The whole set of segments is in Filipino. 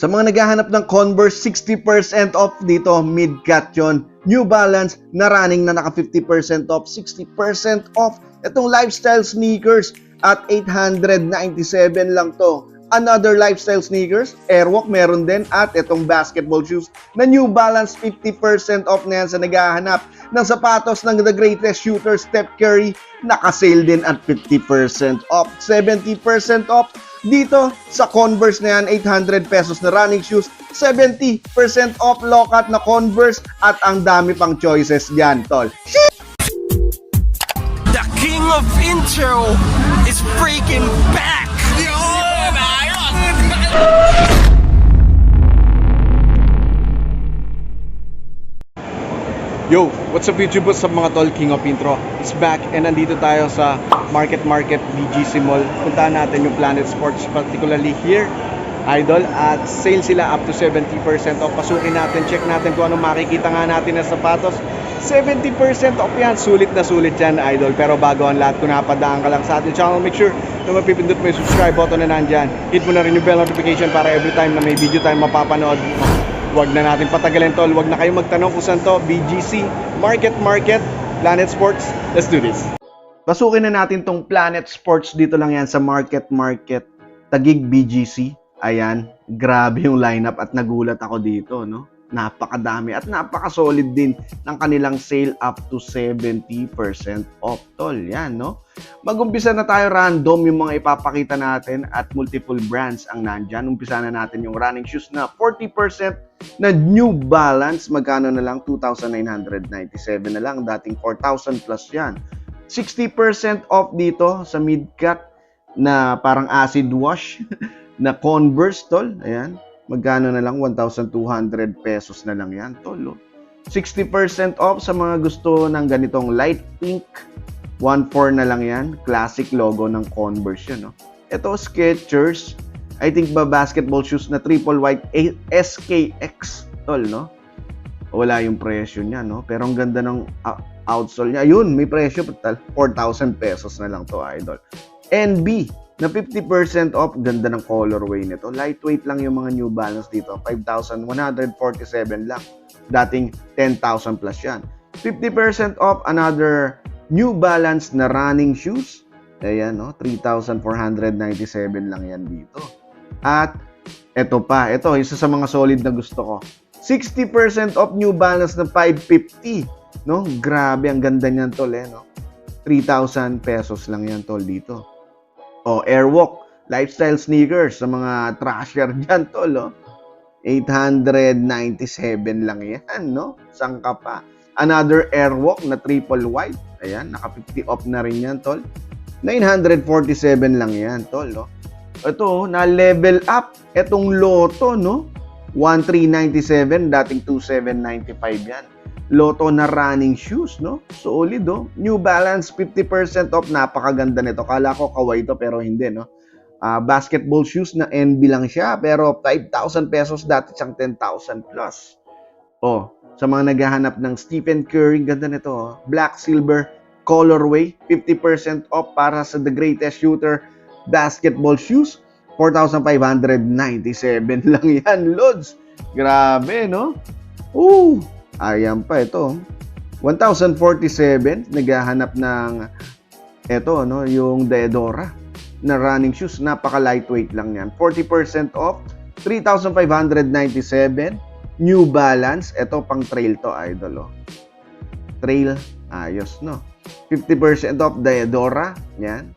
Sa mga naghahanap ng Converse, 60% off dito, mid-cut yun. New Balance na running na naka 50% off, 60% off. Itong lifestyle sneakers at 897 lang to. Another lifestyle sneakers, Airwalk meron din at itong basketball shoes na New Balance 50% off na yan sa naghahanap ng sapatos ng the greatest shooter Steph Curry naka-sale din at 50% off, 70% off dito sa Converse na yan, 800 pesos na running shoes, 70% off lokat na Converse at ang dami pang choices dyan, tol. The king of intro is freaking back! Yo, what's up YouTube sa mga tol, King of Intro is back and nandito tayo sa Market Market BGC Mall. Puntahan natin yung Planet Sports, particularly here, Idol, at sale sila up to 70% off. Pasukin natin, check natin kung ano makikita nga natin na sapatos. 70% off yan, sulit na sulit yan, Idol. Pero bago ang lahat, kung napadaan ka lang sa ating channel, make sure na mapipindot mo yung subscribe button na nandyan. Hit mo na rin yung bell notification para every time na may video tayo mapapanood, Huwag na natin patagalin tol. Huwag na kayo magtanong kung saan to. BGC, Market Market, Planet Sports. Let's do this. Pasukin na natin tong Planet Sports. Dito lang yan sa Market Market. Tagig BGC. Ayan. Grabe yung lineup at nagulat ako dito, no? Napakadami at napaka-solid din ng kanilang sale up to 70% off, tol. Yan, no? Mag-umpisa na tayo random yung mga ipapakita natin at multiple brands ang nandyan. Umpisa na natin yung running shoes na 40% na New Balance. Magkano na lang? 2,997 na lang. Dating 4,000 plus yan. 60% off dito sa mid-cut na parang acid wash na Converse, tol. Ayan. Magkano na lang? 1,200 pesos na lang yan, tol. oh. 60% off sa mga gusto ng ganitong light pink 1.4 na lang yan. Classic logo ng Converse yun. No? Ito, Skechers. I think ba basketball shoes na triple white A- SKX. Tol, no? Wala yung presyo niya, no? Pero ang ganda ng outsole niya. Ayun, may presyo. Tal- 4,000 pesos na lang to, idol. NB, na 50% off. Ganda ng colorway nito. Lightweight lang yung mga New Balance dito. 5,147 lang. Dating 10,000 plus yan. 50% off another New Balance na running shoes. Ayan, no? 3,497 lang yan dito. At eto pa, ito, isa sa mga solid na gusto ko. 60% off New Balance na 550. No? Grabe, ang ganda niyan, tol, eh, no? 3,000 pesos lang yan, tol, dito. O, Airwalk, lifestyle sneakers sa mga trasher dyan, tol, oh. 897 lang yan, no? Saan ka pa? Another Airwalk na triple white. Ayan, naka 50 off na rin yan, tol. 947 lang yan, tol, no? Ito, na level up. Itong Lotto, no? 1397, dating 2795 yan. Lotto na running shoes, no? Solid, oh. New Balance, 50% off. Napakaganda nito. Kala ko kaway ito, pero hindi, no? Ah, basketball shoes na NB lang siya, pero 5,000 pesos dati siyang 10,000 plus. Oh, sa mga naghahanap ng Stephen Curry, ganda nito, oh. Black, silver, colorway, 50% off para sa the greatest shooter basketball shoes. 4,597 lang yan, Lods. Grabe, no? Ooh, ayan pa ito. 1,047, naghahanap ng ito, no, yung Deodora na running shoes. Napaka lightweight lang yan. 40% off, 3,597. New Balance, ito pang trail to, idol, oh. Trail, ayos, no? 50% off Deodora, yan.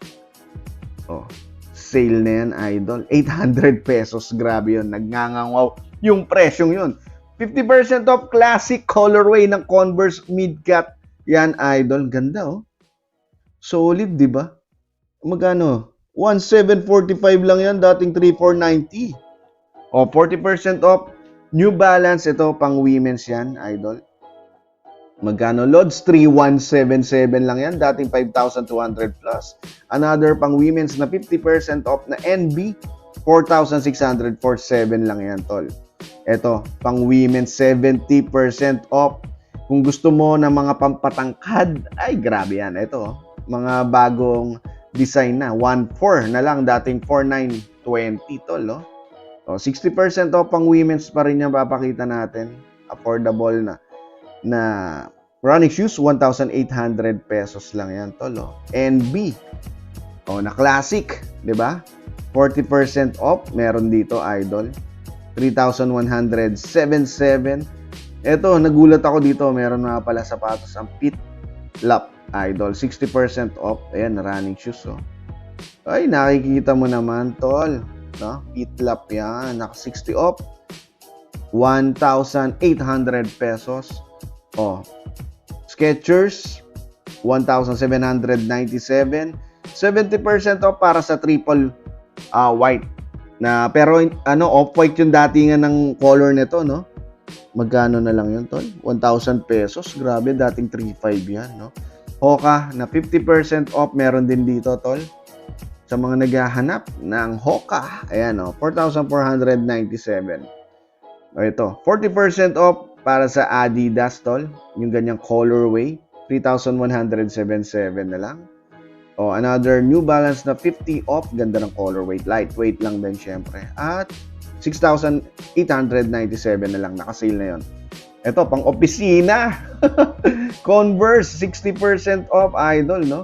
Oh, sale na yan, idol. 800 pesos, grabe yun. Nagngangangaw yung presyong yun. 50% off classic colorway ng Converse Midcat. Yan, idol. Ganda, oh. Solid, di ba? Magkano? 1,745 lang yan, dating 3,490. O, 40% off. New Balance, ito, pang women's yan, idol. Magkano? Lods, 3,177 lang yan, dating 5,200 plus. Another pang women's na 50% off na NB, 4,647 lang yan, tol. Ito, pang women's 70% off. Kung gusto mo ng mga pampatangkad, ay grabe yan. Ito, mga bagong design na. 1.4 na lang, dating 4,920 tol, no? O, 60% off pang women's pa rin yan papakita natin. Affordable na na running shoes, 1,800 pesos lang yan, tol. Oh. NB. O, na classic, di ba? 40% off, meron dito, idol. 3,177. Eto, nagulat ako dito, meron nga pala sapatos ang Pit Lap, idol. 60% off. Ayan, running shoes, oh. Ay, nakikita mo naman, tol. No? Pit Lap yan. Naka 60 off. 1,800 pesos. Oh. Skechers, 1,797. 70% off para sa triple ah, white. Na, pero ano, off-white yung datingan ng color nito, no? Magkano na lang yun, tol? 1,000 pesos. Grabe, dating 3,500 yan, no? Hoka na 50% off meron din dito, tol. Sa mga naghahanap ng Hoka, ayan, no? 4,497. O ito, 40% off para sa Adidas, tol. Yung ganyang colorway. 3,177 na lang. O, another New Balance na 50 off. Ganda ng colorway. Lightweight lang din, syempre. At 6,897 na lang. Nakasale na yon. Ito, pang opisina. Converse, 60% off, idol, no?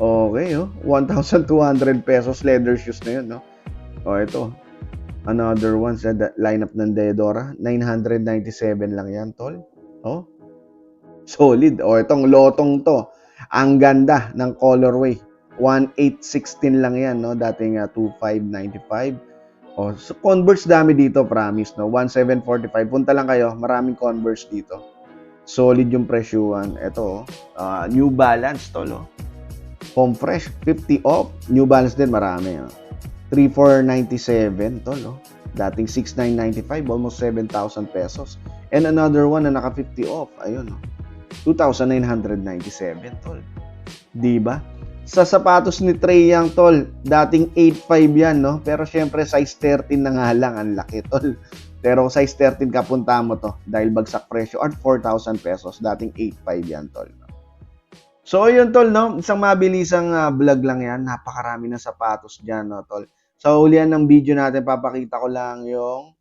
Okay, oh. 1,200 pesos leather shoes na yun, no? O, ito. Another one sa lineup ng Deodora. 997 lang yan, tol. Oh. Solid. O, itong lotong to. Ang ganda ng colorway. 1816 lang yan, no? Dating uh, 2595. O, so Converse dami dito, promise, no? 1745. Punta lang kayo. Maraming Converse dito. Solid yung presyuhan. Ito, oh. Ah, New Balance, tol, oh. Home Fresh, 50 off. New Balance din, marami, oh. 3,497 tol, oh. Dating 6,995, almost 7,000 pesos. And another one na naka 50 off, ayun, oh. 2,997 tol. 'Di ba? Sa sapatos ni Trey Young tol, dating 8.5 yan, no? Pero syempre size 13 na nga lang, ang laki tol. Pero size 13 ka punta mo to dahil bagsak presyo at 4,000 pesos, dating 8.5 yan tol. So yun tol, no? Isang mabilisang ah, vlog lang yan. Napakarami ng sapatos diyan, no, tol. Sa ulian ng video natin, papakita ko lang yung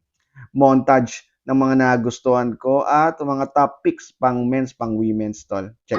montage ng mga nagustuhan ko at mga top picks pang men's, pang women's, tol. Check.